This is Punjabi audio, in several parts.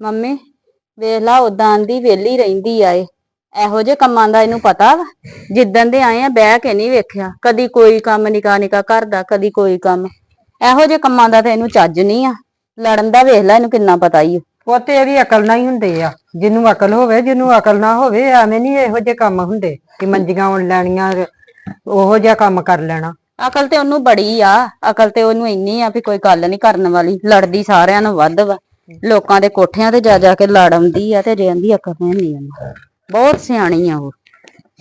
ਮੰਮੀ ਵੇਖ ਲਾ ਉਦਾਂ ਦੀ ਵੇਲੀ ਰਹਿੰਦੀ ਆ ਇਹ। ਇਹੋ ਜੇ ਕੰਮਾਂ ਦਾ ਇਹਨੂੰ ਪਤਾ ਵਾ। ਜਿੱਦਣ ਦੇ ਆਏ ਆ ਬਹਿ ਕੇ ਨਹੀਂ ਵੇਖਿਆ। ਕਦੀ ਕੋਈ ਕੰਮ ਨਿਕਾ ਨਿਕਾ ਘਰ ਦਾ ਕਦੀ ਕੋਈ ਕੰਮ। ਇਹੋ ਜੇ ਕੰਮਾਂ ਦਾ ਤਾਂ ਇਹਨੂੰ ਚੱਜ ਨਹੀਂ ਆ। ਲੜਨ ਦਾ ਵੇਖ ਲੈ ਇਹਨੂੰ ਕਿੰਨਾ ਪਤਾ ਹੀ ਪੋਤੇ ਇਹ ਵੀ ਅਕਲ ਨਾਲ ਹੀ ਹੁੰਦੇ ਆ। ਜਿਹਨੂੰ ਅਕਲ ਹੋਵੇ ਜਿਹਨੂੰ ਅਕਲ ਨਾ ਹੋਵੇ ਐਵੇਂ ਨਹੀਂ ਇਹੋ ਜਿਹੇ ਕੰਮ ਹੁੰਦੇ ਕਿ ਮੰਜੀਆਂ ਉਣ ਲੈਣੀਆਂ ਉਹੋ ਜਿਹਾ ਕੰਮ ਕਰ ਲੈਣਾ। ਅਕਲ ਤੇ ਉਹਨੂੰ ਬੜੀ ਆ। ਅਕਲ ਤੇ ਉਹਨੂੰ ਇੰਨੀ ਆ ਵੀ ਕੋਈ ਗੱਲ ਨਹੀਂ ਕਰਨ ਵਾਲੀ। ਲੜਦੀ ਸਾਰਿਆਂ ਨੂੰ ਵੱਧ ਵਾ। ਲੋਕਾਂ ਦੇ ਕੋਠਿਆਂ ਤੇ ਜਾ ਜਾ ਕੇ ਲੜ ਆਉਂਦੀ ਆ ਤੇ ਰਹਿੰਦੀ ਅਕਲ ਨਹੀਂ ਉਹਨੂੰ ਬਹੁਤ ਸਿਆਣੀ ਆ ਉਹ।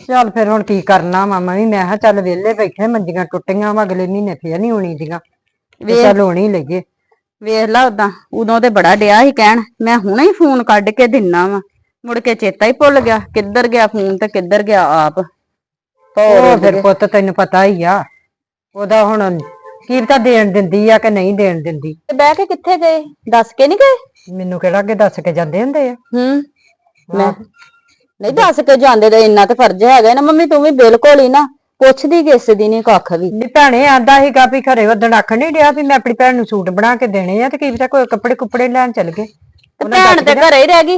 ਚੱਲ ਫਿਰ ਹੁਣ ਕੀ ਕਰਨਾ ਮਾਮਾ ਵੀ ਮੈਂ ਕਿਹਾ ਚੱਲ ਵਿਹਲੇ ਬੈਠੇ ਮੰਜੀਆਂ ਟੁੱਟੀਆਂ ਵਾ ਅਗਲੇ ਮਹੀਨੇ ਫੇਰ ਨਹੀਂ ਹੋਣੀ ਦੀਆਂ। ਤੇ ਚੱਲ ਹੋਣੀ ਲਈਏ ਵੇਖ ਲਾ ਉਦਾਂ ਉਦੋਂ ਤੇ ਬੜਾ ਡਿਆ ਸੀ ਕਹਿਣ ਮੈਂ ਹੁਣੇ ਹੀ ਫੋਨ ਕੱਢ ਕੇ ਦਿੰਨਾ ਵਾ। ਮੁੜ ਕੇ ਚੇਤਾ ਹੀ ਭੁੱਲ ਗਿਆ ਕਿੱਧਰ ਗਿਆ ਫੋਨ ਤੇ ਕਿੱਧਰ ਗਿਆ ਆਪ। ਉਹ ਫਿਰ ਪੁੱਤ ਤੈਨੂੰ ਪਤਾ ਹੀ ਆ ਉਹਦਾ ਹੁਣ ਕੀ ਪਤਾ ਦੇਣ ਦਿੰਦੀ ਆ ਕਿ ਨਹੀਂ ਦੇਣ ਦਿੰਦੀ? ਤੇ ਬਹਿ ਕੇ ਕਿੱਥੇ ਗਏ? ਦੱਸ ਕੇ ਨਹੀਂ ਗਏ? ਮੈਨੂੰ ਕਿਹੜਾ ਅੱਗੇ ਦੱਸ ਕੇ ਜਾਂਦੇ ਹੁੰਦੇ ਆ? ਹੂੰ। ਮੈਂ ਨਹੀਂ ਦੱਸ ਕੇ ਜਾਂਦੇ ਤੇ ਇੰਨਾ ਤੇ ਫਰਜ਼ ਹੈਗਾ ਨਾ ਮੰਮੀ ਤੂੰ ਵੀ ਬਿਲਕੁਲ ਹੀ ਨਾ ਪੁੱਛਦੀ ਕਿਸ ਦੀ ਨਹੀਂ ਕੱਖ ਵੀ। ਨੀ ਭੈਣੇ ਆਂਦਾ ਸੀਗਾ ਵੀ ਘਰੇ ਉਦਣ ਆਖਣ ਨਹੀਂ ਡਿਆ ਵੀ ਮੈਂ ਆਪਣੀ ਭੈਣ ਨੂੰ ਸੂਟ ਬਣਾ ਕੇ ਦੇਣੇ ਆ ਤੇ ਕੀ ਪਤਾ ਕੋਈ ਕੱਪੜੇ ਕੁੱਪੜੇ ਲੈਣ ਚੱਲ ਗਏ। ਤੇ ਭੈਣ ਤੇ ਘਰੇ ਹੀ ਰਹਿ ਗਈ?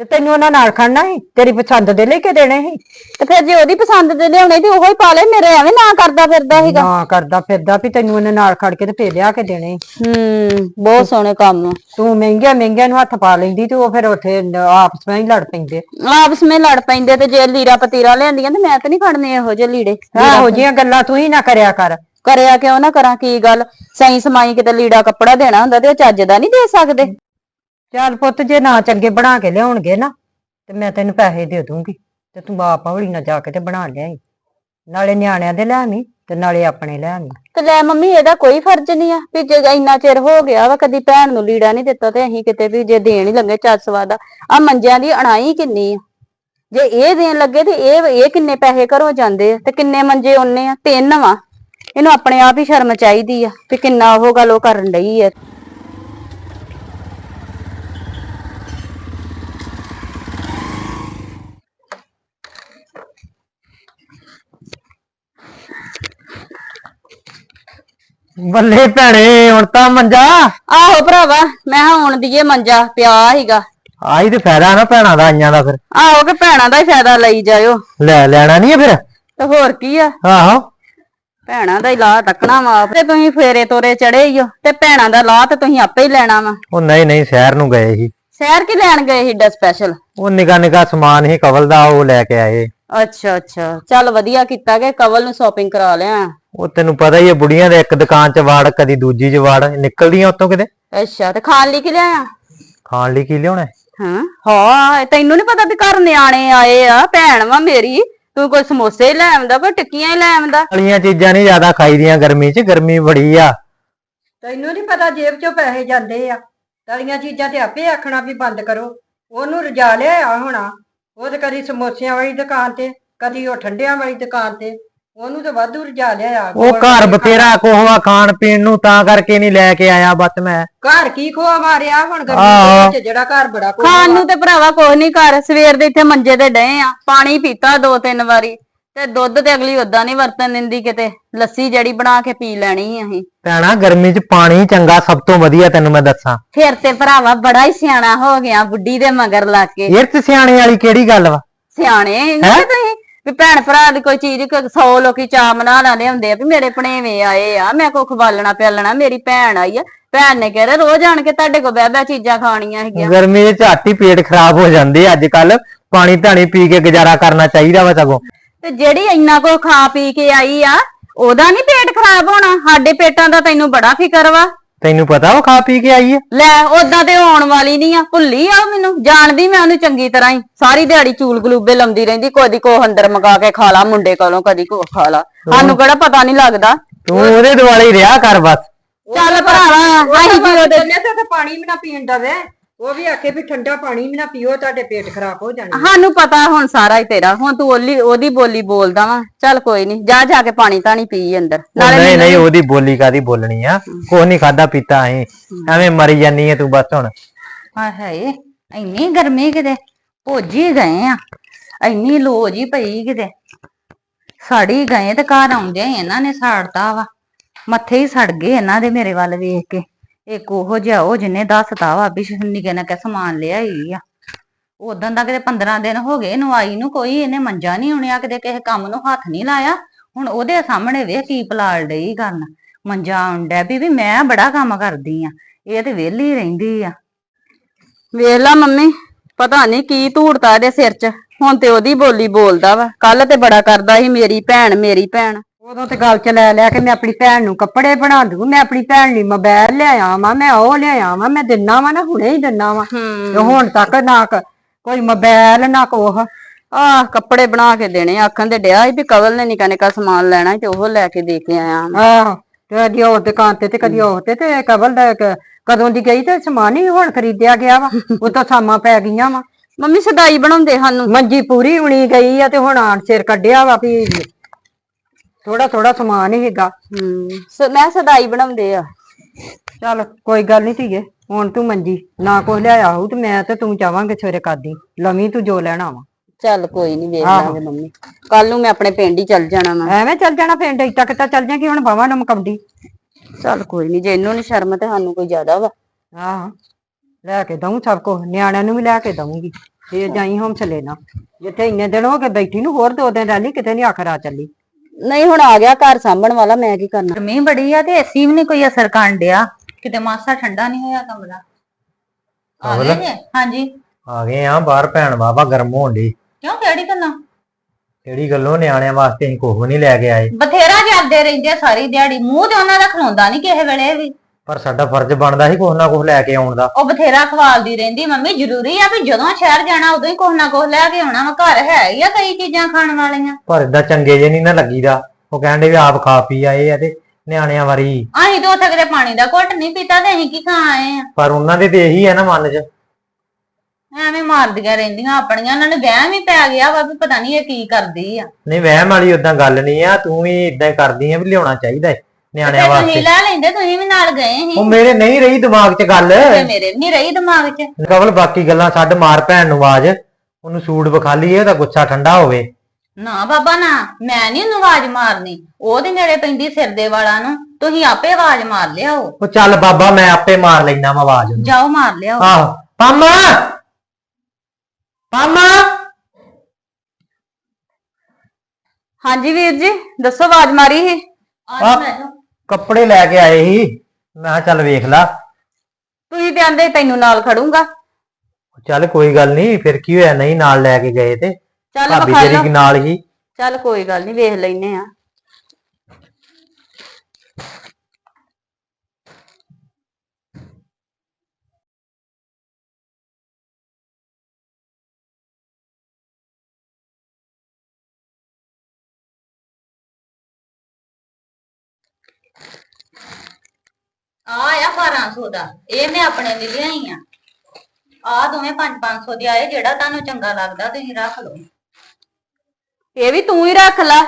ਤੇ ਤੈਨੂੰ ਉਹਨਾਂ ਨਾਲ ਖੜਨਾ ਸੀ ਤੇਰੀ ਪਸੰਦ ਦੇ ਲੈ ਕੇ ਦੇਣੇ ਸੀ? ਤੇ ਫਿਰ ਜੇ ਉਹਦੀ ਪਸੰਦ ਦੇ ਲਿਆਉਣੇ ਤੇ ਉਹੋ ਹੀ ਪਾ ਲੈ ਮੇਰੇ ਐਵੇਂ ਨਾ ਕਰਦਾ ਫਿਰਦਾ ਸੀਗਾ। ਨਾ ਕਰਦਾ ਫਿਰਦਾ ਵੀ ਤੈਨੂੰ ਉਹਨੇ ਨਾਲ ਖੜ ਕੇ ਤੇ ਫੇਰ ਲਿਆ ਕੇ ਦੇਣੇ ਹੂੰ ਬਹੁਤ ਸੋਹਣੇ ਕੰਮ ਤੂੰ ਮਹਿੰਗੀਆਂ ਮਹਿੰਗੀਆਂ ਨੂੰ ਹੱਥ ਪਾ ਲੈਂਦੀ ਤੇ ਉਹ ਫਿਰ ਉੱਥੇ ਨ- ਆਪਸ ਵਿੱਚ ਹੀ ਲੜ ਪੈਂਦੇ। ਆਪਸ ਵਿੱਚ ਲੜ ਪੈਂਦੇ ਤੇ ਜੇ ਲੀਰਾ ਪਤੀਰਾ ਲਿਆਂਦੀਆਂ ਤੇ ਮੈਂ ਤਾਂ ਨਹੀਂ ਖੜਨੇ ਇਹੋ ਜਿਹੇ ਲੀੜੇ। ਇਹੋ ਜਿਹੀਆਂ ਗੱਲਾਂ ਤੂੰ ਹੀ ਨਾ ਕਰਿਆ ਕਰ। ਕਰਿਆ ਕਿਉਂ ਨਾ ਕਰਾਂ ਕੀ ਗੱਲ? ਸਹੀ ਸਮਾਈ ਕਿਤੇ ਲੀੜਾ ਕੱਪੜਾ ਦੇਣਾ ਹੁੰਦਾ ਤੇ ਉਹ ਚੱਜ ਦਾ ਨਹੀਂ ਦੇ ਸਕਦੇ। ਚੱਲ ਪੁੱਤ ਜੇ ਨਾ ਚੰਗੇ ਬਣਾ ਕੇ ਲਿਆਉਣਗੇ ਨਾ, ਤੇ ਮੈਂ ਤੈਨੂੰ ਪੈਸੇ ਦੇ ਦੂੰਗੀ, ਤੇ ਤੂੰ ਆਪ ਹੌਲੀ ਨਾ ਜਾ ਕੇ ਤੇ ਬਣਾ ਲਿਆਈ। ਨਾਲੇ ਨਿਆਣਿਆਂ ਦੇ ਲੈ ਆਵੀਂ ਤੇ ਨਾਲੇ ਆਪਣੇ ਲੈ ਆਵੀਂ ਤੇ ਲੈ ਮੰਮੀ, ਇਹਦਾ ਕੋਈ ਫਰਜ਼ ਨਹੀਂ ਆ, ਵੀ ਜੇ ਇੰਨਾ ਚਿਰ ਹੋ ਗਿਆ ਵਾ, ਕਦੀ ਭੈਣ ਨੂੰ ਲੀੜਾ ਨਹੀਂ ਦਿੱਤਾ ਤੇ ਅਸੀਂ ਕਿਤੇ ਵੀ ਜੇ ਦੇਣ ਹੀ ਲੱਗੇ ਚੱਜ ਸਵਾਦਾ ਆ। ਮੰਜਿਆਂ ਦੀ ਅਣਾਈ ਕਿੰਨੀ ਆ। ਜੇ ਇਹ ਦੇਣ ਲੱਗੇ ਤੇ ਇਹ ਇਹ ਕਿੰਨੇ ਪੈਸੇ ਘਰੋਂ ਜਾਂਦੇ ਆ, ਤੇ ਕਿੰਨੇ ਮੰਜੇ ਉਹਨੇ ਆ? ਤਿੰਨ ਵਾ। ਇਹਨੂੰ ਆਪਣੇ ਆਪ ਹੀ ਸ਼ਰਮ ਚਾਹੀਦੀ ਆ, ਵੀ ਕਿੰਨਾ ਉਹ ਗੱਲ ਉਹ ਕਰਨ ਲਈ ਆ। ਬੱਲੇ ਭੈਣੇ ਹੁਣ ਤਾਂ ਮੰਜਾ। ਆਹੋ ਭਰਾਵਾ ਮੈਂ ਕਿਹਾ ਹੁਣ ਦੀਏ ਮੰਜਾ ਪਿਆ ਸੀਗਾ। ਆਈ ਤੇ ਫਾਇਦਾ ਨਾ ਭੈਣਾਂ ਦਾ ਆਈਆਂ ਦਾ ਫਿਰ। ਆਹੋ ਕਿ ਭੈਣਾਂ ਦਾ ਹੀ ਫਾਇਦਾ ਲਈ ਜਾਇਓ। ਲੈ ਲੈਣਾ ਨਹੀਂ ਫਿਰ? ਤੇ ਹੋਰ ਕੀ ਆ? ਆਹੋ। ਭੈਣਾਂ ਦਾ ਹੀ ਲਾਹ ਤੱਕਣਾ ਵਾ ਤੇ ਤੁਸੀਂ ਫੇਰੇ ਤੋਰੇ ਚੜੇ ਹੀ ਹੋ ਤੇ ਭੈਣਾਂ ਦਾ ਲਾਹ ਤੇ ਤੁਸੀਂ ਆਪੇ ਹੀ ਲੈਣਾ ਵਾ। ਉਹ ਨਹੀਂ ਨਹੀਂ ਸ਼ਹਿਰ ਨੂੰ ਗਏ ਸੀ। ਸ਼ਹਿਰ ਕੀ ਲੈਣ ਗਏ ਸੀ ਡਾ ਸਪੈਸ਼ਲ ਉਹ ਨਿਕਾ ਨਿਕਾ ਸਮਾਨ ਹੀ ਕਵਲ ਦਾ ਉਹ ਲੈ ਕੇ ਆਏ। ਅੱਛਾ ਅੱਛਾ। ਚੱਲ ਵਧੀਆ ਕੀਤਾ ਕਿ ਕਵਲ ਨੂੰ ਸ਼ਾਪਿੰਗ ਕਰਾ ਲਿਆ। ਉਹ ਤੈਨੂੰ ਪਤਾ ਹੀ ਹੈ ਬੁੜੀਆਂ ਦੇ ਇੱਕ ਦੁਕਾਨ 'ਚ ਵਾੜ ਕਦੀ ਦੂਜੀ 'ਚ ਵਾੜ। ਨਿਕਲਦੀਆਂ ਉਤੋਂ ਕਿਤੇ? ਅੱਛਾ ਤੇ ਖਾਣ ਲਈ ਕੀ ਲਿਆਇਆ? ਖਾਣ ਲਈ ਕੀ ਲਿਆਉਣਾ? ਹੈ? ਹਾਂ ਹਾਂ ਤੈਨੂੰ ਨਹੀਂ ਪਤਾ ਵੀ ਘਰ ਨਿਆਣੇ ਆਏ ਆ ਭੈਣ ਵਾ ਮੇਰੀ। ਤੂੰ ਕੋਈ ਸਮੋਸੇ ਹੀ ਲੈ ਆਉਂਦਾ ਕੋਈ ਟਿੱਕੀਆਂ ਹੀ ਲੈ ਆਉਂਦਾ? ਵਾਲੀਆਂ ਚੀਜ਼ਾਂ ਨਹੀਂ ਜ਼ਿਆਦਾ ਖਾਈਦੀਆਂ ਗਰਮੀ 'ਚ ਗਰਮੀ ਬੜੀ ਆ। ਤੈਨੂੰ ਨਹੀਂ ਪਤਾ ਜੇਬ ਚੋਂ ਪੈਸੇ ਜਾਂਦੇ ਆ। ਤਲੀਆਂ ਚੀਜ਼ਾਂ ਤੇ ਆਪੇ ਆਖਣਾ ਵੀ ਬੰਦ ਕਰੋ। ਉਹਨੂੰ ਰਜਾ ਲਿਆ ਹੋਣਾ। ਉਹ ਤੇ ਕਦੀ ਸਮੋਸਿਆਂ ਵਾਲੀ ਦੁਕਾਨ ਤੇ ਕਦੀ ਉਹ ਠੰਡਿਆਂ ਵਾਲੀ ਦੁਕਾਨ ਤੇ ਉਹਨੂੰ ਤੇ ਵਾਧੂ ਰਜਾ ਲਿਆ ਉਹ ਘਰ ਬਥੇਰਾ ਕੋਹਵਾ ਖਾਣ ਪੀਣ ਨੂੰ ਤਾਂ ਕਰਕੇ ਨਹੀਂ ਲੈ ਕੇ ਆਇਆ ਬਸ ਮੈਂ। ਘਰ ਕੀ ਖੋਆ ਮਾਰਿਆ ਹੁਣ ਗਰਮੀ ਆਹੋ। ਵਿੱਚ ਜਿਹੜਾ ਘਰ ਬੜਾ ਖੋਆ ਖਾਣ ਨੂੰ ਤੇ ਭਰਾਵਾ ਕੁਛ ਨਹੀਂ ਕਰ ਸਵੇਰ ਦੇ ਇੱਥੇ ਮੰਜੇ ਤੇ ਡਏ ਆ ਪਾਣੀ ਪੀਤਾ ਦੋ ਤਿੰਨ ਵਾਰੀ। ਤੇ ਦੁੱਧ ਤੇ ਅਗਲੀ ਓਦਾਂ ਨਹੀਂ ਵਰਤਨ ਦਿੰਦੀ ਕਿਤੇ ਲੱਸੀ ਜਿਹੜੀ ਬਣਾ ਕੇ ਪੀ ਲੈਣੀ ਅਸੀਂ। ਭੈਣਾ ਗਰਮੀ 'ਚ ਪਾਣੀ ਚੰਗਾ ਸਭ ਤੋਂ ਵਧੀਆ ਤੈਨੂੰ ਮੈਂ ਦੱਸਾਂ। ਫਿਰ ਤੇ ਭਰਾਵਾ ਬੜਾ ਹੀ ਸਿਆਣਾ ਹੋ ਗਿਆ ਬੁੱਢੀ ਦੇ ਮਗਰ ਲੱਗ ਕੇ। ਇਹ 'ਚ ਸਿਆਣੇ ਵਾਲੀ ਕਿਹੜੀ ਗੱਲ ਵਾ? ਸਿਆਣੇ ਨਹੀਂ ਤੁਸੀਂ ਵੀ ਭੈਣ ਭਰਾ ਦੀ ਕੋਈ ਚੀਜ਼ 100 ਲੋਕੀ ਚਾਹ ਮਨਾ ਲੈਂਦੇ ਹੁੰਦੇ ਆ ਵੀ ਮੇਰੇ ਭਣੇਵੇਂ ਆਏ ਆ ਮੈਂ ਕੋ ਖਵਾਲਣਾ ਪਿਆਲਣਾ ਮੇਰੀ ਭੈਣ ਆਈ ਆ। ਭੈਣ ਨੇ ਕਿਹਾ ਰੋਜ਼ ਆਣ ਕੇ ਤੁਹਾਡੇ ਕੋ ਬਹਿ ਬਹਿ ਚੀਜ਼ਾਂ ਖਾਣੀਆਂ ਹੈਗੀਆਂ। ਗਰਮੀ 'ਚ ਝੱਟ ਹੀ ਪੇਟ ਖਰਾਬ ਹੋ ਜਾਂਦੇ ਅੱਜ ਕੱਲ ਪਾਣੀ ਧਾਣੀ ਪੀ ਕੇ ਗੁਜ਼ਾਰਾ ਕਰਨਾ ਚਾਹੀਦਾ ਵਾ ਸਗੋਂ। ਤੇ ਜਿਹੜੀ ਇੰਨਾ ਕੋ ਖਾ ਪੀ ਕੇ ਆਈ ਆ ਉਹਦਾ ਨਹੀਂ ਪੇਟ ਖਰਾਬ ਹੋਣਾ? ਸਾਡੇ ਪੇਟਾਂ ਦਾ ਤੈਨੂੰ ਬੜਾ ਫਿਕਰ ਵਾ। ਤੈਨੂੰ ਪਤਾ ਉਹ ਖਾ ਪੀ ਕੇ ਆਈ ਹੈ ਲੈ ਉਦਾਂ ਤੇ ਉਹ ਆਉਣ ਵਾਲੀ ਨਹੀਂ ਆ। ਭੁੱਲੀ ਆ ਉਹ ਮੈਨੂੰ। ਜਾਣਦੀ ਮੈਂ ਉਹਨੂੰ ਚੰਗੀ ਤਰ੍ਹਾਂ ਹੀ। ਸਾਰੀ ਦਿਹਾੜੀ ਚੂਲ ਗਲੂਬੇ ਲਾਉਂਦੀ ਰਹਿੰਦੀ ਕਦੀ ਕੋ ਅੰਦਰ ਮਗਾ ਕੇ ਖਾ ਲਾ ਮੁੰਡੇ ਕੋਲੋਂ ਕਦੀ ਕੋ ਖਾ ਲਾ। ਸਾਨੂੰ ਕਿਹੜਾ ਪਤਾ ਨਹੀਂ ਲੱਗਦਾ। ਤੂੰ ਉਹਦੇ ਦੁਆਲੇ ਹੀ ਰਿਹਾ ਕਰ ਬਸ। ਚੱਲ ਭਰਾਵਾ ਅਸੀਂ ਕੀ ਉਹਦੇ ਚੱਲੇ ਤੇ ਪਾਣੀ ਵੀ ਨਾ ਪੀਣ ਦਵੇ ਉਹ ਵੀ ਆਖੇ ਵੀ ਠੰਡਾ ਪਾਣੀ ਵੀ ਨਾ ਪੀਓ ਤੁਹਾਡੇ ਪੇਟ ਖਰਾਬ ਹੋ ਜਾਣੇ। ਸਾਨੂੰ ਪਤਾ ਹੁਣ ਸਾਰਾ ਹੀ ਤੇਰਾ ਹੁਣ ਤੂੰ ਉਹਲੀ ਉਹਦੀ ਬੋਲੀ ਬੋਲਦਾ ਵਾ। ਚੱਲ ਕੋਈ ਨਹੀਂ ਜਾ ਜਾ ਕੇ ਪਾਣੀ ਤਾਣੀ ਪੀ ਅੰਦਰ। ਨਹੀਂ ਨਹੀਂ ਉਹਦੀ ਬੋਲੀ ਕਾਦੀ ਬੋਲਣੀ ਆ? ਕੁਛ ਨਹੀਂ ਖਾਦਾ ਪੀਤਾ ਐ ਐਵੇਂ ਮਰੀ ਜਾਨੀ ਐ ਤੂੰ ਬਸ ਹੁਣ। ਹਾਏ ਹਾਏ ਇੰਨੀ ਗਰਮੀ ਕਿਤੇ ਭੁੱਜ ਹੀ ਗਏ ਆ। ਇੰਨੀ ਲੋ ਜੀ ਪਈ ਕਿਤੇ। ਸੜੀ ਗਏ ਤੇ ਘਰ ਆਉਂਦੇ ਹੀ ਇਹਨਾਂ ਨੇ ਸਾੜਤਾ ਵਾ। ਮੱਥੇ ਹੀ ਸੜ ਗਏ ਇਹਨਾਂ ਦੇ ਮੇਰੇ ਵੱਲ ਵੇਖ ਕੇ। ਇੱਕ ਉਹੋ ਜਿਹਾ ਉਹ ਜਿਹਨੇ ਦੱਸਤਾ ਵਾ ਵੀ ਨਿੱਕੇ ਨਿੱਕੇ ਸਮਾਨ ਲਿਆਈ ਆ। ਉਦੋਂ ਦਾ ਕਿਤੇ 15 ਦਿਨ ਹੋ ਗਏ, ਇਹਨੂੰ ਆਈ ਨੂੰ ਕੋਈ, ਇਹਨੇ ਮੰਜਾ ਨਹੀਂ ਉਣਿਆ ਕਿਤੇ ਕਿਸੇ ਕੰਮ ਨੂੰ ਹੱਥ ਨਹੀਂ ਲਾਇਆ। ਹੁਣ ਉਹਦੇ ਸਾਹਮਣੇ ਵੇਖ ਕੀ ਪਲਾਲ ਡਈ ਕਰਨ ਮੰਜਾ ਆਉਂਦਾ ਵੀ ਵੀ ਮੈਂ ਬੜਾ ਕੰਮ ਕਰਦੀ ਆ, ਇਹ ਤੇ ਵਿਹਲੀ ਰਹਿੰਦੀ ਆ। ਵੇਖ ਲਾ ਮੰਮੀ, ਪਤਾ ਨਹੀਂ ਕੀ ਧੂੜਤਾ ਇਹਦੇ ਸਿਰ 'ਚ। ਹੁਣ ਤੇ ਉਹਦੀ ਬੋਲੀ ਬੋਲਦਾ ਵਾ। ਕੱਲ ਤੇ ਬੜਾ ਕਰਦਾ ਸੀ, ਮੇਰੀ ਭੈਣ ਮੇਰੀ ਭੈਣ। ਉਦੋਂ ਤੇ ਗੱਲ ਚ ਲੈ ਲਿਆ ਕਿ ਮੈਂ ਆਪਣੀ ਭੈਣ ਨੂੰ ਕੱਪੜੇ ਬਣਾ ਦੂੰ ਮੈਂ ਆਪਣੀ ਭੈਣ ਲਈ ਮੋਬਾਈਲ ਲਿਆਇਆ ਵਾਂ ਮੈਂ ਉਹ ਲਿਆਇਆ ਵਾਂ ਮੈਂ ਦਿਨਾ ਵਾਂ ਨਾ ਹੁਣੇ ਹੀ ਦਿਨਾ ਵਾਂ। ਤੇ ਹੁਣ ਤੱਕ ਨਾ ਕ- ਕੋਈ ਮੋਬਾਈਲ ਨਾ ਕੋਹ ਆਹ ਕੱਪੜੇ ਬਣਾ ਕੇ ਦੇਣੇ ਆਖਣ ਤੇ ਡਿਆ ਸੀ ਵੀ ਕਵਲ ਨੇ ਨਿੱਕਾ ਨਿੱਕਾ ਸਮਾਨ ਲੈਣਾ ਸੀ ਤੇ ਉਹ ਲੈ ਕੇ ਦੇ ਕੇ ਆਇਆ ਮੈਂ। ਆਹੋ। ਤੇ ਕਦੀ ਉਹ ਦੁਕਾਨ ਤੇ ਤੇ ਕਦੀ ਉਹ ਤੇ ਤੇ ਕਬਲ ਦਾ ਕਦੋਂ ਦੀ ਗਈ ਤੇ ਸਮਾਨ ਹੀ ਹੁਣ ਖਰੀਦਿਆ ਗਿਆ ਵਾ ਉਹ ਤਾਂ ਸਾਮਾਂ ਪੈ ਗਈਆਂ ਵਾ। ਮੰਮੀ ਸਦਾਈ ਬਣਾਉਂਦੇ ਸਾਨੂੰ। ਮੰਜੀ ਪੂਰੀ ਉਣੀ ਗਈ ਆ ਤੇ ਹੁਣ ਆਣ ਸਿਰ ਕੱਢਿਆ ਵਾ ਵੀ ਥੋੜਾ ਥੋੜਾ ਸਮਾਨ ਹੀ ਹੈਗਾ। ਹੂੰ। ਸ- ਮੈਂ ਸਦਾਈ ਬਣਾਉਂਦੇ ਆ। ਚੱਲ ਕੋਈ ਗੱਲ ਨਹੀਂ ਧੀਏ ਹੁਣ ਤੂੰ ਮੰਜੀ ਨਾ ਕੁਛ ਲਿਆਇਆ ਹੋਊ ਤੇ ਮੈਂ ਤੇ ਤੂੰ ਚਾਹਾਂਗੇ ਸਵੇਰੇ ਕਰਦੀ ਲਵੀਂ ਤੂੰ ਜੋ ਲੈਣਾ ਵਾ। ਚੱਲ ਕੋਈ ਨਹੀਂ ਵੇਖ ਆਹੋ। ਲਾਂਗੇ ਮੰਮੀ। ਕੱਲ ਨੂੰ ਮੈਂ ਆਪਣੇ ਪਿੰਡ ਹੀ ਚੱਲ ਜਾਣਾ ਮੈਂ ਐਵੇਂ ਚੱਲ ਜਾਣਾ ਪਿੰਡ ਇੱਟਾ ਕਿਤਾ ਚੱਲ ਜਾਗੀ ਹੁਣ ਬਾਵਾ ਨੂੰ ਮਕਮਦੀ। ਚੱਲ ਕੋਈ ਨਹੀਂ ਜੇ ਇਹਨੂੰ ਨੀ ਸ਼ਰਮ ਤੇ ਸਾਨੂੰ ਕੋਈ ਜ਼ਿਆਦਾ ਵਾ। ਆਹ ਲੈ ਕੇ ਦਊਂ ਸਭ ਕੁਛ ਨਿਆਣਿਆਂ ਨੂੰ ਵੀ ਲੈ ਕੇ ਦਊਂਗੀ। ਫੇਰ ਜਾਈ ਹੌਸਲੇ ਨਾ ਜਿੱਥੇ ਇੰਨੇ ਦਿਨ ਹੋ ਗਏ ਬੈਠੀ ਨੂੰ ਹੋਰ ਦੋ ਦਿਨ ਰਹਿ ਲਈ ਕਿਤੇ ਨਹੀਂ ਆਖਰ ਆ ਚੱਲੀ। ਨਹੀਂ ਹੁਣ ਆ ਗਿਆ ਘਰ ਸਾਂਭਣ ਵਾਲਾ ਮੈਂ ਕੀ ਕਰਨਾ? ਗਰਮੀ ਬੜੀ ਆ ਤੇ ਏਸੀ ਵੀ ਨਹੀਂ ਕੋਈ ਅਸਰ ਕਰਨ ਡਿਆ। ਕਿਤੇ ਮਾਸਾ ਠੰਡਾ ਨਹੀਂ ਹੋਇਆ ਕਮਰਾ। ਆ ਗਏ? ਜੇ? ਹਾਂਜੀ। ਆ ਗਏ ਆ ਬਾਹਰ ਭੈਣ ਵਾਵਾ ਗਰਮ ਹੋਣ ਦੀ ਕਿਉਂ ਕਿਹੜੀ ਗੱਲਾਂ? ਕਿਹੜੀ ਗੱਲੋਂ ਨਿਆਣਿਆਂ ਵਾਸਤੇ ਅਸੀਂ ਕੁਝ ਨਹੀਂ ਲੈ ਕੇ ਆਏ। ਬਥੇਰਾ ਜਾਂਦੇ ਰਹਿੰਦੇ ਆ ਸਾਰੀ ਦਿਹਾੜੀ। ਮੂੰਹ ਤੇ ਉਹਨਾਂ ਦਾ ਖਲੋਂਦਾ ਨਹੀਂ ਕਿਸੇ ਵੇਲੇ ਵੀ। ਪਰ ਸਾਡਾ ਫਰਜ਼ ਬਣਦਾ ਸੀ ਕੁਝ ਨਾ ਕੁਝ ਲੈ ਕੇ ਆਉਣ ਦਾ। ਉਹ ਬਥੇਰਾ ਖਵਾਲਦੀ ਰਹਿੰਦੀ ਮੰਮੀ ਜ਼ਰੂਰੀ ਆ ਵੀ ਜਦੋਂ ਸ਼ਹਿਰ ਜਾਣਾ ਉਦੋਂ ਹੀ ਕੁਛ ਨਾ ਕੁਛ ਲੈ ਕੇ ਆਉਣਾ ਵਾ ਘਰ ਹੈ ਹੀ ਆ ਕਈ ਚੀਜ਼ਾਂ ਖਾਣ ਵਾਲੀਆਂ। ਪਰ ਏਦਾਂ ਚੰਗੇ ਜੇ ਨਹੀਂ ਨਾ ਲੱਗੀਦਾ। ਉਹ ਕਹਿੰਦੇ ਵੀ ਆਪ ਖਾ ਪੀ ਆਏ ਆ ਤੇ ਨਿਆਣਿਆਂ ਵਾਰੀ। ਅਸੀਂ ਤਾਂ ਉੱਥੇ ਕਿਤੇ ਪਾਣੀ ਦਾ ਘੁੱਟ ਨਹੀਂ ਪੀਤਾ ਤੇ ਅਸੀਂ ਕੀ ਖਾ ਆਏ ਆ। ਪਰ ਉਹਨਾਂ ਦੇ ਤੇ ਇਹੀ ਹੈ ਨਾ ਮਨ 'ਚ। ਐਵੇਂ ਮਾਰਦੀਆਂ ਰਹਿੰਦੀਆਂ ਆਪਣੀਆਂ ਉਹਨਾਂ ਨੂੰ ਵਹਿਮ ਹੀ ਪੈ ਗਿਆ ਵਾ ਵੀ ਪਤਾ ਨਹੀਂ ਇਹ ਕੀ ਕਰਦੀ ਆ। ਨਹੀਂ ਵਹਿਮ ਵਾਲੀ ਉਦਾਂ ਗੱਲ ਨਹੀਂ ਆ ਤੂੰ ਵੀ ਇਦਾਂ ਕਰਦੀ ਆ ਵੀ ਲਿਆਉਣਾ ਚਾਹੀਦਾ ਹੈ ਨਿਆਣਿਆਂ ਤੇ ਤੁਸੀਂ ਵਾਸਤੇ। ਲੈ ਲੈਂਦੇ ਤੁਸੀਂ ਵੀ ਨਾਲ ਗਏ ਸੀ। ਉਹ ਮੇਰੇ ਨਹੀਂ ਰਹੀ ਦਿਮਾਗ 'ਚ ਗੱਲ। ਤੇ ਮੇਰੇ ਵੀ ਨਹੀਂ ਰਹੀ ਦਿਮਾਗ 'ਚ। ਕਵਲ ਬਾਕੀ ਗੱਲਾਂ ਛੱਡ ਮਾਰ ਭੈਣ ਨੂੰ ਆਵਾਜ਼। ਉਹਨੂੰ ਸੂਟ ਵਿਖਾ ਲਈਏ ਉਹਦਾ ਗੁੱਸਾ ਠੰਡਾ ਹੋਵੇ। ਨਾ ਬਾਬਾ ਨਾ। ਮੈਂ ਨਹੀਂ ਉਹਨੂੰ ਆਵਾਜ਼ ਮਾਰਨੀ। ਉਹ ਤੇ ਮੇਰੇ ਪੈਂਦੀ ਸਿਰ ਦੇ ਵਾਲਾ ਨੂੰ। ਤੁਸੀਂ ਆਪੇ ਆਵਾਜ਼ ਮਾਰ ਲਿਆਓ। ਉਹ ਚੱਲ ਬਾਬਾ ਮੈਂ ਆਪੇ ਮਾਰ ਲੈਣਾ ਵਾ ਆਵਾਜ਼ ਉਹਨੂੰ। ਜਾਓ ਮਾਰ ਲਿਆਓ। ਆਹੋ। ਪੰਮਾ! ਪੰਮਾ! ਹਾਂਜੀ ਵੀਰ ਜੀ ਦੱਸੋ ਆਵਾਜ਼ ਮਾਰੀ ਸੀ? ਆ। ਮੈਂ ਜਾਓ। ਕੱਪੜੇ ਲੈ ਕੇ ਆਏ ਸੀ। ਮੈਂ ਕਿਹਾ ਚੱਲ ਵੇਖ ਲਾ। ਤੁਸੀਂ ਤੇ ਆਂਦੇ ਤੈਨੂੰ ਨਾਲ ਖੜੂੰਗਾ। ਚੱਲ ਕੋਈ ਗੱਲ ਨਹੀਂ ਫਿਰ ਕੀ ਹੋਇਆ? ਨਹੀਂ ਨਾਲ ਲੈ ਕੇ ਗਏ ਤੇ। ਚੱਲ ਭਾਬੀ ਵਿਖਾ ਤੇਰੀ ਲਓ ਕੀ ਨਾਲ ਹੀ। ਚੱਲ ਕੋਈ ਗੱਲ ਨਹੀਂ ਵੇਖ ਲੈਨੇ ਆ। ਆ ਆ 1200 ਦਾ ਇਹ ਮੈਂ ਆਪਣੇ ਲਈ ਲਿਆਈ ਆ। ਆ ਦੋਵੇਂ 5-500 ਦੇ ਆਏ ਜਿਹੜਾ ਤੁਹਾਨੂੰ ਚੰਗਾ ਲੱਗਦਾ ਤੁਸੀਂ ਰੱਖ ਲਓ। ਇਹ ਵੀ ਤੂੰ ਹੀ ਰੱਖ ਲੈ।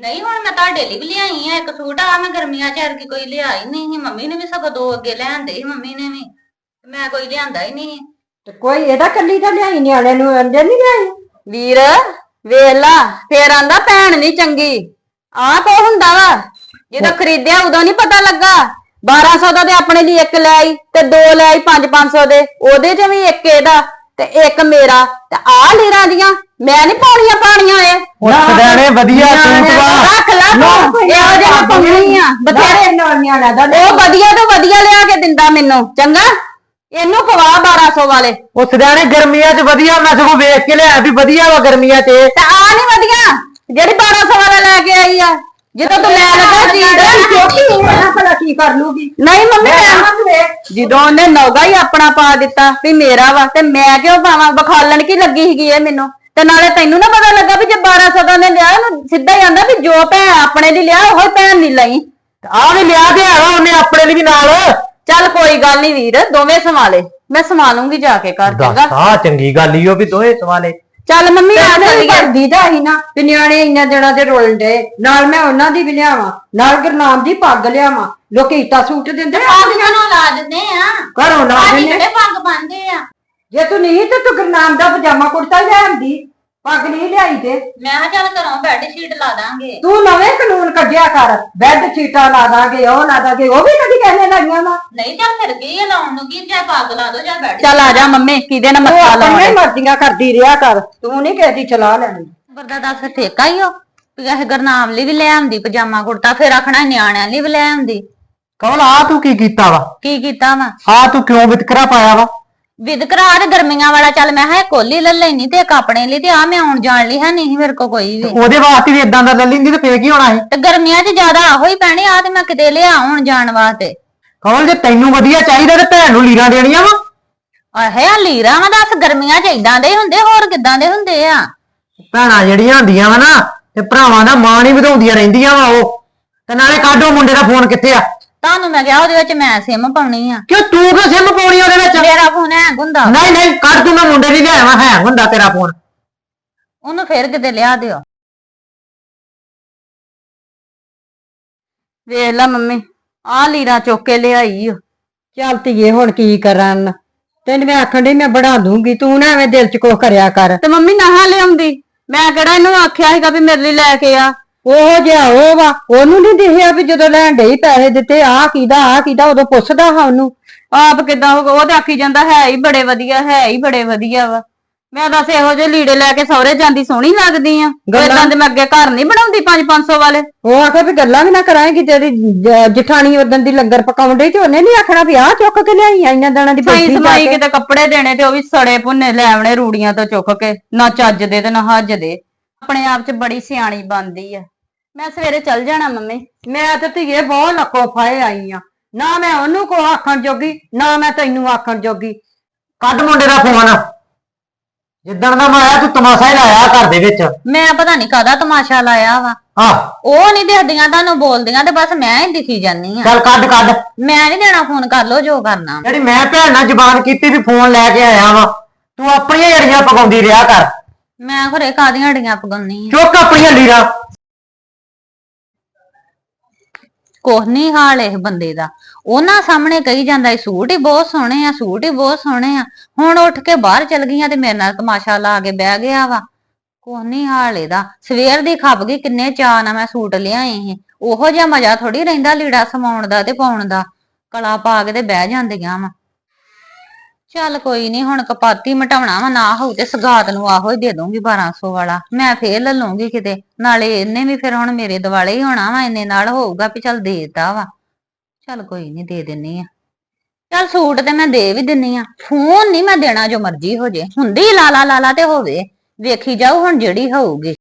ਨਹੀਂ ਹੁਣ ਮੈਂ ਤੁਹਾਡੇ ਲਈ ਵੀ ਲਿਆਈ ਆ ਇੱਕ ਸੂਟ ਆ ਮੈਂ ਗਰਮੀਆਂ ਚ ਐਰਕੀ ਕੋਈ ਲਿਆ ਹੀ ਨਹੀਂ ਸੀ ਮੰਮੀ ਨੇ ਵੀ ਸਗੋਂ ਦੋ ਅੱਗੇ ਲੈਂਦੇ ਸੀ ਮੰਮੀ ਨੇ ਵੀ। ਮੈਂ ਕੋਈ ਲਿਆਂਦਾ ਹੀ ਨਹੀਂ ਤੇ ਕੋਈ ਇਹਦਾ ਕੱਲੀ ਤਾਂ ਲਿਆਈ ਨਿਆਣਿਆਂ ਨੂੰ ਅੰਡੇ ਨਹੀਂ ਲਿਆਈ? ਵੀਰ ਵੇਖ ਲਾ ਫੇਰ ਆਂਦਾ ਭੈਣ ਨਹੀਂ ਚੰਗੀ। ਆ ਕੋ ਹੁੰਦਾ ਵਾ ਜਦੋਂ ਖਰੀਦਿਆ ਉਦੋਂ ਨਹੀਂ ਪਤਾ ਲੱਗਾ। 1200 ਦਾ ਤੇ ਆਪਣੇ ਲਈ ਇੱਕ ਲੈ ਆਈ ਤੇ ਦੋ ਲੈ ਆਈ 5-500 ਦੇ। ਉਹਦੇ ਚ ਵੀ ਇੱਕ ਇਹਦਾ ਤੇ ਇੱਕ ਮੇਰਾ। ਤੇ ਆ ਲੀਰਾਂ ਦੀਆਂ ਮੈਂ ਨਹੀਂ ਪਾਉਣੀਆਂ ਪਾਣੀਆਂ ਏ ਵਧੀਆ ਸੂਟ ਵਾ ਰੱਖ ਲੈ। ਤੂੰ ਇਹੋ ਜਿਹਾ ਪਾਉਣੀ ਆ। ਬਥੇਰੇ। ਨਾਲ ਨਿਆਣਿਆਂ ਦਾ ਉਹ ਵਧੀਆ ਤੋਂ ਵਧੀਆ ਲਿਆ ਕੇ ਦਿੰਦਾ ਮੈਨੂੰ। ਚੰਗਾ? ਇਹਨੂੰ ਖਵਾ 1200 ਵਾਲੇ। ਉਹ ਸਦਾਣੇ ਗਰਮੀਆਂ 'ਚ ਵਧੀਆ ਮੈਂ ਸਗੋਂ ਵੇਖ ਕੇ ਲਿਆ ਵੀ ਵਧੀਆ ਵਾ ਗਰਮੀਆਂ 'ਚ ਇਹ। ਤੇ ਆ ਨਹੀਂ ਵਧੀਆ। ਜਿਹੜੀ 1200 ਵਾਲਾ ਲੈ ਕੇ ਆਈ ਆ। ਜਦੋਂ ਤੂੰ ਲੈ ਲੱਗਾ ਚੀਜ਼ ਛੋਟੀ ਹੋਣਾ ਭਲਾ ਕੀ ਕਰ ਲੂਗੀ ਨਹੀਂ ਮੰਮੀ ਮੈਂ ਜਦੋਂ ਉਹਨੇ ਨੌਗਾ ਹੀ ਆਪਣਾ ਪਾ ਦਿੱਤਾ ਵੀ ਮੇਰਾ ਵਾ ਤੇ ਮੈਂ ਕਿਉਂ ਪਾਵਾਂ? ਬਖਾਲਣ ਕੀ ਲੱਗੀ ਸੀਗੀ ਇਹ ਮੈਨੂੰ? ਤੇ ਨਾਲੇ ਤੈਨੂੰ ਨਾ ਪਤਾ ਲੱਗਾ ਵੀ ਜੇ 1200 ਦਾ ਨੇ ਲਿਆ ਉਹਨੂੰ ਸਿੱਧਾ ਹੀ ਆਂਦਾ ਵੀ ਜੋ ਭੈਣ ਆਪਣੇ ਲਈ ਲਿਆ ਉਹ ਭੈਣ ਨਹੀਂ ਲਈ। ਆਹ ਵੀ ਲਿਆ ਤੇ ਹੈਗਾ ਉਹਨੇ ਆਪਣੇ ਲਈ ਵੀ ਨਾਲ। ਚੱਲ ਕੋਈ ਗੱਲ ਨਹੀਂ ਵੀਰ ਦੋਵੇਂ ਸੰਭਾਲੇ। ਮੈਂ ਸੰਭਾ ਲੂੰਗੀ ਜਾ ਕੇ ਘਰ ਚੰਗਾ? ਦੱਸ ਚੰਗੀ ਗੱਲ ਈ ਓ ਵੀ ਦੋਏ ਸਵਾਲੇ ਚੱਲ ਮੰਮੀ ਆ ਚੱਲੀਏ। ਕਰਦੀ ਤਾਂ ਹੀ ਨਾ ਵੀ ਨਿਆਣੇ ਇੰਨਾ ਦਿਨਾਂ ਦੇ ਰੋਲਣ ਦੇ ਨਾਲ ਮੈਂ ਉਹਨਾਂ ਦੀ ਵੀ ਲਿਆਵਾਂ ਨਾਲ ਗੁਰਨਾਮ ਦੀ ਪੱਗ ਲਿਆਵਾਂ। ਲੋਕੀ ਇੱਟਾ ਸੂਟ ਦਿੰਦੇ ਆ। ਆਦੀਆਂ ਨੂੰ ਲਾ ਦਿੰਦੇ ਆ। ਘਰੋਂ ਲਾ ਆਦੀ ਦਿੰਦੇ ਜਿਹੜੇ ਪੱਗ ਬੰਨਦੇ ਆ। ਜੇ ਤੂੰ ਨਹੀਂ ਤੇ ਤੂੰ ਗੁਰਨਾਮ ਦਾ ਪਜਾਮਾ ਕੁੜਤਾ ਲੈ ਆਂਦੀ। ਪੱਗ ਨਹੀਂ ਲਿਆਈ ਤੇ। ਮੈਂ ਕਿਹਾ ਚੱਲ ਘਰੋਂ ਬੈੱਡ ਸ਼ੀਟ ਲਾ ਦਾਂਗੇ। ਤੂੰ ਨਵੇਂ ਕਾਨੂੰਨ ਕੱਢਿਆ ਕਰ। ਬੈੱਡ ਚੀਟਾਂ ਲਾ ਦਾਂਗੇ ਉਹ ਲਾ ਦਾਂਗੇ ਉਹ ਵੀ ਕਦੀ ਕਹਿੰਦੇ ਲਾਈਆਂ ਵਾ। ਨਹੀਂ ਚੱਲ ਫਿਰ ਕੀ ਆ ਲਾਉਣ ਨੂੰ ਕੀ ਚਾਹੇ ਪੱਗ ਲਾ ਦੋ ਜਾਂ ਬੈੱਡ ਚੱਲ ਆ ਜਾ ਮੰਮੀ ਕਿਹਦੇ ਨਾਲ ਤੂੰ ਮੱਥਾ ਆਪਣੀਆਂ ਲਾਉਣਾ ਹੀ ਮਰਜ਼ੀਆਂ ਕਰਦੀ ਰਿਹਾ ਕਰ। ਤੂੰ ਨਹੀਂ ਕਿਸੇ ਦੀ ਚਲਾ ਲੈਣੀ। ਬਰਦਾ ਦੱਸ ਠੇਕਾ ਹੀ ਉਹ ਵੀ ਇਹ ਗਰਨਾਮ ਲਈ ਵੀ ਲੈ ਆਂਦੀ ਪਜਾਮਾ ਕੁੜਤਾ ਫਿਰ ਆਖਣਾ ਨਿਆਣਿਆਂ ਲਈ ਵੀ ਲੈ ਆਂਦੀ ਕਮਲ ਆ ਤੂੰ ਕੀ ਕੀਤਾ ਵਾ? ਕੀ ਕੀਤਾ ਵਾ? ਆ ਤੂੰ ਕਿਉਂ ਵਿਤਕਰਾ ਪਾਇਆ ਵਾ? ਵਿਦਕਰਾ ਤੇ ਗਰਮੀਆਂ ਵਾਲਾ ਚੱਲ ਮੈਂ ਇਹ ਕੋਲੀ ਲੈ ਲੈਣੀ ਤੇ ਇੱਕ ਆਪਣੇ ਲਈ ਤੇ ਆ ਮੈਂ ਆਉਣ ਜਾਣ ਲਈ ਹੈ ਨਹੀਂ ਮੇਰੇ ਕੋ ਕੋਈ ਵੀ। ਉਹਦੇ ਵਾਸਤੇ ਵੀ ਇਦਾਂ ਦਾ ਲੈ ਲੈਂਦੀ ਤੇ ਫੇਰ ਕੀ ਹੋਣਾ ਸੀ? ਤੇ ਗਰਮੀਆਂ 'ਚ ਜ਼ਿਆਦਾ ਆਹੋ ਹੀ ਪੈਣੇ ਆ ਤੇ ਮੈਂ ਕਿਤੇ ਲਿਆ ਆਉਣ ਜਾਣ ਵਾਸਤੇ। ਕਮਲ ਜੇ ਤੈਨੂੰ ਵਧੀਆ ਚਾਹੀਦਾ ਤੇ ਭੈਣ ਨੂੰ ਲੀਰਾਂ ਦੇਣੀਆਂ ਵਾ। ਆਹੇ ਆ ਲੀਰਾ ਵਾ ਦੱਸ ਗਰਮੀਆਂ 'ਚ ਇਦਾਂ ਦੇ ਹੀ ਹੁੰਦੇ ਹੋਰ ਕਿਦਾਂ ਦੇ ਹੁੰਦੇ ਆ? ਭੈਣਾਂ ਜਿਹੜੀਆਂ ਹੁੰਦੀਆਂ ਵਾ ਨਾ ਤੇ ਭਰਾਵਾਂ ਦਾ ਮਾਣ ਹੀ ਵਧਾਉਂਦੀਆਂ ਰਹਿੰਦੀਆਂ ਵਾ ਉਹ। ਤੇ ਨਾਲੇ ਕਾਢੋ ਮੁੰਡੇ ਦਾ ਫੋਨ ਕਿੱਥੇ ਆ? ਤੁਹਾਨੂੰ ਮੈਂ ਕਿਹਾ ਉਹਦੇ ਵਿੱਚ ਮੈਂ ਸਿਮ ਪਾਉਣੀ ਆ। ਕਿਉਂ ਤੂੰ ਕਿਉਂ ਸਿਮ ਪਾਉਣੀ ਉਹਦੇ ਵਿੱਚ? ਮੇਰਾ ਫੋਨ ਹੈਂਗ ਹੁੰਦਾ। ਨਹੀਂ ਨਹੀਂ ਕੱਢ ਤੂੰ ਮੈਂ ਮੁੰਡੇ ਦੀ ਲਿਆਇਆ ਵਾ ਹੈ ਹੁੰਦਾ ਤੇਰਾ ਫੋਨ ਉਹਨੂੰ ਫੇਰ ਕਿਤੇ ਲਿਆ ਦਿਓ। ਵੇਖ ਲੈ ਮੰਮੀ ਆ ਲੀਰਾਂ ਚੁੱਕ ਕੇ ਲਿਆਈ ਓ। ਚੱਲ ਧੀਏ ਹੁਣ ਕੀ ਕਰਨ ਤੈਨੂੰ ਮੈਂ ਆਖਣ ਡਈ ਮੈਂ ਬਣਾ ਦੂੰਗੀ ਤੂੰ ਨਾ ਐਵੇਂ ਦਿਲ 'ਚ ਕੁਛ ਕਰਿਆ ਕਰ। ਤੇ ਮੰਮੀ ਨਾ ਲਿਆਉਂਦੀ? ਮੈਂ ਕਿਹੜਾ ਇਹਨੂੰ ਆਖਿਆ ਸੀਗਾ ਵੀ ਮੇਰੇ ਲਈ ਲੈ ਕੇ ਆ। ਉਹ ਜਿਹਾ ਉਹ ਵਾ ਉਹਨੂੰ ਨਹੀਂ ਦਿਖਿਆ ਵੀ ਜਦੋਂ ਲੈਣ ਡਈ ਪੈਸੇ ਦਿੱਤੇ ਆ ਕਿਦਾ ਆ ਕਿਦਾ ਉਦੋਂ ਪੁੱਛਦਾ ਹਾਂ ਉਹਨੂੰ ਆਪ ਕਿਦਾਂ ਉਹ ਤੇ ਆਖੀ ਜਾਂਦਾ ਹੈ ਹੀ ਬੜੇ ਵਧੀਆ ਹੈ ਹੀ ਬੜੇ ਵਧੀਆ ਵਾ। ਮੈਂ ਦੱਸ ਇਹੋ ਜਿਹੇ ਲੀੜੇ ਲੈ ਕੇ ਸਹੁਰੇ ਜਾਂਦੀ ਸੋਹਣੀ ਲੱਗਦੀ ਆ ਗੱਲਾਂ- ਇਦਾਂ ਦੇ ਮੈਂ ਅੱਗੇ ਘਰ ਨਹੀਂ ਬਣਾਉਂਦੀ 5-500 ਵਾਲੇ। ਉਹ ਆਖੇ ਵੀ ਗੱਲਾਂ ਵੀ ਨਾ ਕਰਾਂਗੀ ਤੇਰੀ ਜ- ਜਠਾਣੀ ਉਦੋਂ ਦੀ ਲੰਗਰ ਪਕਾਉਣ ਡਈ ਤੇ ਉਹਨੇ ਨਹੀਂ ਆਖਣਾ ਵੀ ਆਹ ਚੁੱਕ ਕੇ ਲਿਆਈ ਆ ਇੰਨਾ ਦਾਣਾ ਦੀ ਸਾਈ ਬੈਠੀ ਜਾ ਸਮਾਈ ਕੇ। ਕਿਤੇ ਕੱਪੜੇ ਦੇਣੇ ਤੇ ਉਹ ਵੀ ਸੜੇ ਭੁੰਨੇ ਲੈ ਆਉਣੇ ਰੂੜੀਆਂ ਤੋਂ ਚੁੱਕ ਕੇ ਨਾ ਚੱਜ ਦੇ ਤੇ ਨਾ ਹੱਜ ਦੇ। ਆਪਣੇ ਆਪ 'ਚ ਬੜੀ ਸਿਆਣੀ ਬਣਦੀ ਆ। ਮੈਂ ਸਵੇਰੇ ਚੱਲ ਜਾਣਾ ਮੰਮੀ। ਮੈਂ ਤੇ ਧੀਏ ਬਹੁਤ ਲੱਕੋ ਫਾਏ ਆਈ ਆ ਨਾ ਮੈਂ ਉਹਨੂੰ ਕੋ ਆਖਣ ਜੋਗੀ ਨਾ ਮੈਂ ਤੈਨੂੰ ਆਖਣ ਜੋਗੀ। ਕੱਢ ਮੁੰਡੇ ਦਾ ਫੋਨ। ਜਿੱਦਣ ਦਾ ਮੈਂ ਆਇਆ ਤੂੰ ਤਮਾਸ਼ਾ ਹੀ ਲਾਇਆ ਘਰ ਦੇ ਵਿੱਚ। ਮੈਂ ਪਤਾ ਨਹੀਂ ਕਾਹਦਾ ਤਮਾਸ਼ਾ ਲਾਇਆ ਵਾ। ਆ ਉਹ ਨਹੀਂ ਦਿਖਦੀਆਂ ਤੁਹਾਨੂੰ ਬੋਲਦੀਆਂ ਤੇ ਬਸ ਮੈਂ ਹੀ ਦਿਖੀ ਜਾਨੀ ਆ ਚੱਲ ਕੱਢ ਕੱਢ। ਮੈਂ ਨਹੀਂ ਦੇਣਾ ਫੋਨ ਕਰ ਲੋ ਜੋ ਕਰਨਾ। ਜਿਹੜੀ ਮੈਂ ਭੈਣ ਨਾਲ ਜ਼ਬਾਨ ਕੀਤੀ ਵੀ ਫੋਨ ਲੈ ਕੇ ਆਇਆ ਵਾ ਤੂੰ ਆਪਣੀਆਂ ਜੜੀਆਂ ਪਕਾਉਂਦੀ ਰਿਹਾ ਕਰ। ਮੈਂ ਘਰੇ ਕਾਦੀਆਂ ਅੜੀਆਂ ਪਗਾਉਣੀ ਚੁੱਕ ਆਪਣੀਆਂ ਲੀਰਾਂ ਕੁਛ ਨਹੀਂ ਹਾਲ ਇਹ ਬੰਦੇ ਦਾ। ਉਹਨਾਂ ਸਾਹਮਣੇ ਕਹੀ ਜਾਂਦਾ, ਇਹ ਸੂਟ ਹੀ ਬਹੁਤ ਸੋਹਣੇ ਆ, ਸੂਟ ਹੀ ਬਹੁਤ ਸੋਹਣੇ ਆ। ਹੁਣ ਉੱਠ ਕੇ ਬਾਹਰ ਚਲ ਗਈਆਂ ਤੇ ਮੇਰੇ ਨਾਲ ਤਮਾਸ਼ਾ ਲਾ ਕੇ ਬਹਿ ਗਿਆ ਵਾ। ਕੁਛ ਨਹੀਂ ਹਾਲ ਇਹਦਾ। ਸਵੇਰ ਦੀ ਖੱਪ ਗਈ, ਕਿੰਨੇ ਚਾਅ ਨਾਲ ਮੈਂ ਸੂਟ ਲਿਆਏ ਸੀ। ਉਹੋ ਜਿਹਾ ਮਜ਼ਾ ਥੋੜੀ ਰਹਿੰਦਾ ਲੀੜਾ ਸਮਾਉਣ ਦਾ ਤੇ ਪਾਉਣ ਦਾ। ਕਲਾ ਪਾ ਕੇ ਤੇ ਬਹਿ ਜਾਂਦੀਆਂ ਵਾ। ਚੱਲ ਕੋਈ ਨਹੀਂ ਹੁਣ ਕਪਾਤੀ ਮਟਾਉਣਾ ਵਾ, ਨਾ ਹੋਊ ਤੇ ਸਗਾਤ ਨੂੰ ਆਹੋ ਹੀ ਦੇ ਦੂੰਗੀ 1200 ਵਾਲਾ। ਮੈਂ ਫੇਰ ਲੈ ਲੂੰਗੀ ਕਿਤੇ, ਨਾਲੇ ਇਹਨੇ ਵੀ ਫਿਰ ਹੁਣ ਮੇਰੇ ਦਿਵਾਲੇ ਹੀ ਹੋਣਾ ਵਾ, ਇੰਨੇ ਨਾਲ ਹੋਊਗਾ ਵੀ ਚੱਲ ਦੇਤਾ ਵਾ। ਚੱਲ ਕੋਈ ਨਹੀਂ ਦੇ ਦਿੰਨੀ ਆ। ਚੱਲ ਸੂਟ ਤੇ ਮੈਂ ਦੇ ਵੀ ਦਿੰਨੀ ਆ। ਫੋਨ ਨਹੀਂ ਮੈਂ ਦੇਣਾ ਜੋ ਮਰਜ਼ੀ ਹੋ ਜੇ। ਹੁੰਦੀ ਲਾਲਾ ਲਾਲਾ ਤੇ ਹੋਵੇ। ਵੇਖੀ ਜਾਓ ਹੁਣ ਜਿਹੜੀ ਹੋਊਗੀ।